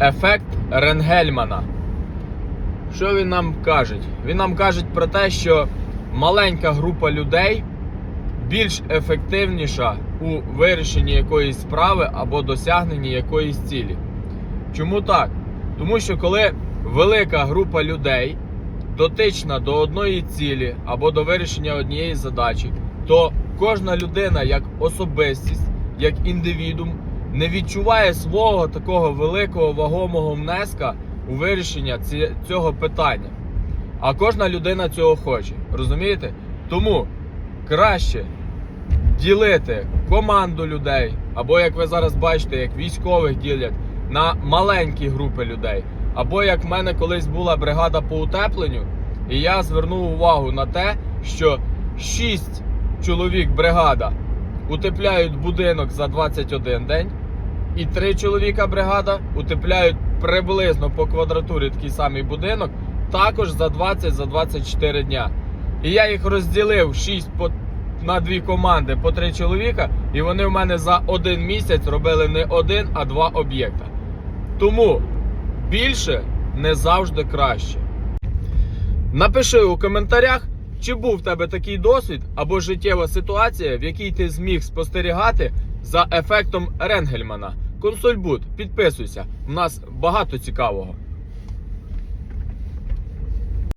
ефект Ренгельмана. Що він нам каже? Він нам каже про те, що маленька група людей більш ефективніша у вирішенні якоїсь справи або досягненні якоїсь цілі. Чому так? Тому що коли велика група людей дотична до одної цілі або до вирішення однієї задачі, то кожна людина як особистість, як індивідум не відчуває свого такого великого вагомого внеска у вирішення цього питання. А кожна людина цього хоче. Розумієте? Тому краще ділити команду людей, або як ви зараз бачите, як військових ділять на маленькі групи людей. Або як в мене колись була бригада по утепленню, і я звернув увагу на те, що 6 чоловік бригада утепляють будинок за 21 день, і 3 чоловіка бригада утепляють приблизно по квадратурі такий самий будинок, також за 20-24 дня. І я їх розділив 6 по на дві команди по три чоловіка, і вони в мене за один місяць робили не один, а два об'єкта. Тому більше не завжди краще. Напиши у коментарях, чи був в тебе такий досвід або життєва ситуація, в якій ти зміг спостерігати за ефектом Ренгельмана. Консольбут, підписуйся, у нас багато цікавого.